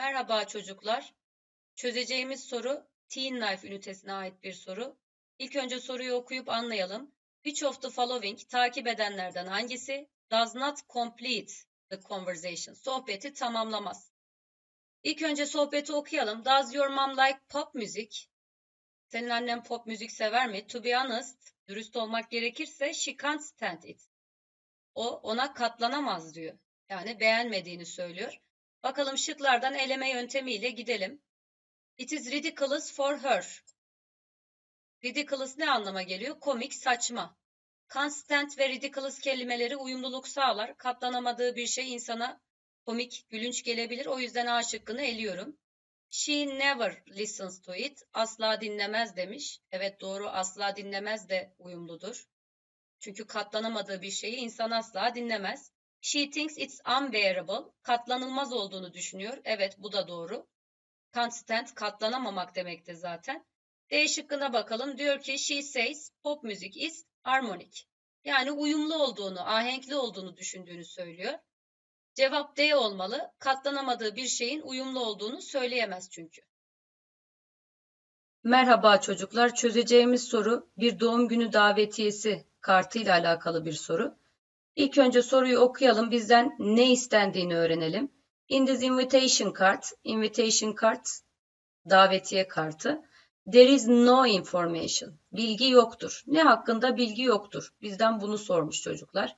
Merhaba çocuklar. Çözeceğimiz soru Teen Life ünitesine ait bir soru. İlk önce soruyu okuyup anlayalım. Which of the following takip edenlerden hangisi does not complete the conversation? Sohbeti tamamlamaz. İlk önce sohbeti okuyalım. Does your mom like pop music? Senin annen pop müzik sever mi? To be honest, dürüst olmak gerekirse she can't stand it. O ona katlanamaz diyor. Yani beğenmediğini söylüyor. Bakalım şıklardan eleme yöntemiyle gidelim. It is ridiculous for her. Ridiculous ne anlama geliyor? Komik, saçma. Constant ve ridiculous kelimeleri uyumluluk sağlar. Katlanamadığı bir şey insana komik, gülünç gelebilir. O yüzden A şıkkını eliyorum. She never listens to it. Asla dinlemez demiş. Evet doğru asla dinlemez de uyumludur. Çünkü katlanamadığı bir şeyi insan asla dinlemez. She thinks it's unbearable. Katlanılmaz olduğunu düşünüyor. Evet bu da doğru. Constant katlanamamak demektir zaten. D şıkkına bakalım. Diyor ki she says pop music is harmonic. Yani uyumlu olduğunu, ahenkli olduğunu düşündüğünü söylüyor. Cevap D olmalı. Katlanamadığı bir şeyin uyumlu olduğunu söyleyemez çünkü. Merhaba çocuklar. Çözeceğimiz soru bir doğum günü davetiyesi kartıyla alakalı bir soru. İlk önce soruyu okuyalım. Bizden ne istendiğini öğrenelim. In this invitation card, invitation card davetiye kartı. There is no information. Bilgi yoktur. Ne hakkında bilgi yoktur. Bizden bunu sormuş çocuklar.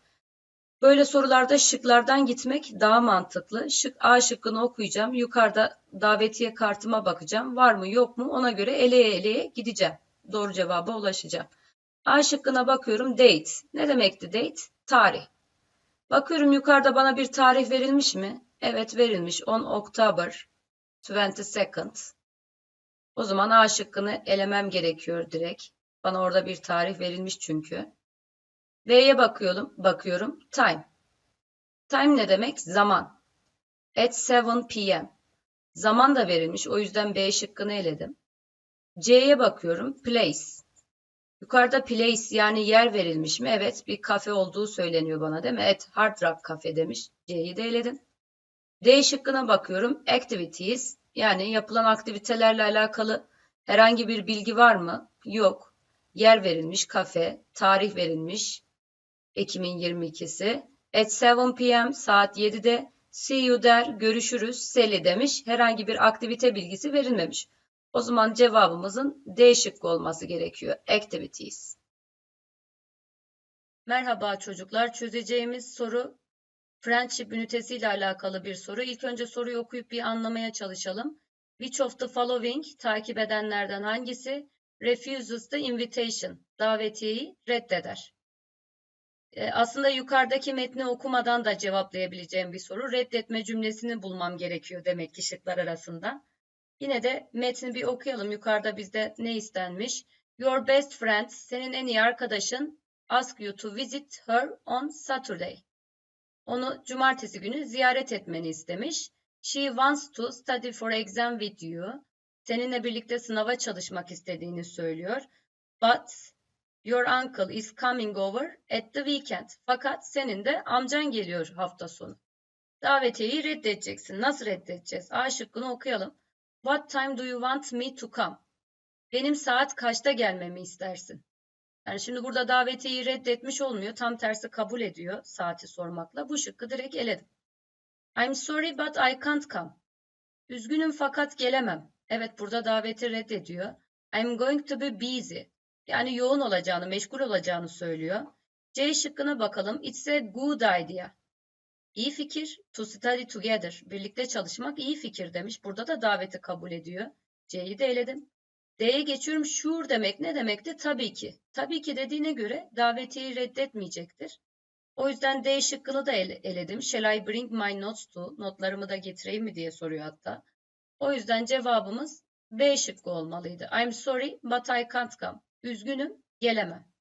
Böyle sorularda şıklardan gitmek daha mantıklı. Şık A şıkkını okuyacağım. Yukarıda davetiye kartıma bakacağım. Var mı yok mu ona göre eleye eleye gideceğim. Doğru cevaba ulaşacağım. A şıkkına bakıyorum. Date. Ne demekti date? Tarih. Bakıyorum yukarıda bana bir tarih verilmiş mi? Evet verilmiş. 10 October 22nd. O zaman A şıkkını elemem gerekiyor direkt. Bana orada bir tarih verilmiş çünkü. V'ye bakıyorum. Bakıyorum. Time. Time ne demek? Zaman. At 7 p.m. Zaman da verilmiş. O yüzden B şıkkını eledim. C'ye bakıyorum. Place. Yukarıda place yani yer verilmiş mi? Evet bir kafe olduğu söyleniyor bana değil mi? Evet Hard Rock Cafe demiş. C'yi de eledim. D şıkkına bakıyorum. Activities yani yapılan aktivitelerle alakalı herhangi bir bilgi var mı? Yok. Yer verilmiş kafe, tarih verilmiş. Ekim'in 22'si. At 7 p.m. saat 7'de see you der, görüşürüz, Sally demiş. Herhangi bir aktivite bilgisi verilmemiş. O zaman cevabımızın D şıkkı olması gerekiyor. Activities. Merhaba çocuklar. Çözeceğimiz soru Friendship ünitesi ile alakalı bir soru. İlk önce soruyu okuyup bir anlamaya çalışalım. Which of the following takip edenlerden hangisi refuses the invitation davetiyeyi reddeder? Ee, aslında yukarıdaki metni okumadan da cevaplayabileceğim bir soru. Reddetme cümlesini bulmam gerekiyor demek ki şıklar arasında. Yine de metni bir okuyalım. Yukarıda bizde ne istenmiş? Your best friend, senin en iyi arkadaşın ask you to visit her on Saturday. Onu cumartesi günü ziyaret etmeni istemiş. She wants to study for exam with you. Seninle birlikte sınava çalışmak istediğini söylüyor. But your uncle is coming over at the weekend. Fakat senin de amcan geliyor hafta sonu. Davetiyeyi reddedeceksin. Nasıl reddedeceğiz? A şıkkını okuyalım. What time do you want me to come? Benim saat kaçta gelmemi istersin? Yani şimdi burada davetiyeyi reddetmiş olmuyor. Tam tersi kabul ediyor saati sormakla. Bu şıkkı direkt eledim. I'm sorry but I can't come. Üzgünüm fakat gelemem. Evet burada daveti reddediyor. I'm going to be busy. Yani yoğun olacağını, meşgul olacağını söylüyor. C şıkkına bakalım. It's a good idea. İyi fikir. To study together. Birlikte çalışmak iyi fikir demiş. Burada da daveti kabul ediyor. C'yi de eledim. D'ye geçiyorum. Sure demek ne demekti? Tabii ki. Tabii ki dediğine göre davetiyi reddetmeyecektir. O yüzden D şıkkını da ele eledim. Shall I bring my notes to? Notlarımı da getireyim mi diye soruyor hatta. O yüzden cevabımız B şıkkı olmalıydı. I'm sorry but I can't come. Üzgünüm, gelemem.